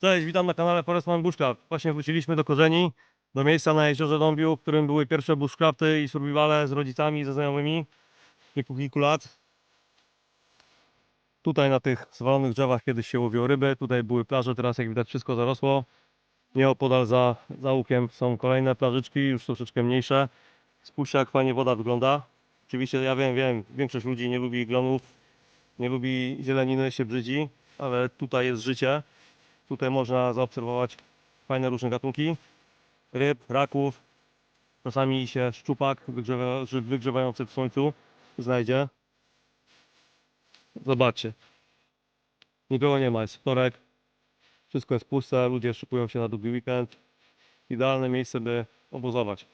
Cześć, witam na kanale Forestman Bushcraft. Właśnie wróciliśmy do korzeni, do miejsca na jeziorze Dąbiu, w którym były pierwsze bushcrafty i survivale z rodzicami, ze znajomymi w wieku kilku lat. Tutaj na tych zwalonych drzewach kiedyś się łowiło ryby, tutaj były plaże, teraz jak widać wszystko zarosło. Nieopodal za, za łukiem są kolejne plażyczki, już troszeczkę mniejsze. Spójrzcie jak fajnie woda wygląda. Oczywiście ja wiem, wiem, większość ludzi nie lubi glonów, nie lubi zieleniny, się brzydzi, ale tutaj jest życie. Tutaj można zaobserwować fajne różne gatunki ryb, raków. Czasami się szczupak wygrzewa, wygrzewający w słońcu znajdzie. Zobaczcie. Nikogo nie ma, jest wtorek. Wszystko jest puste, ludzie szykują się na długi weekend. Idealne miejsce, by obozować.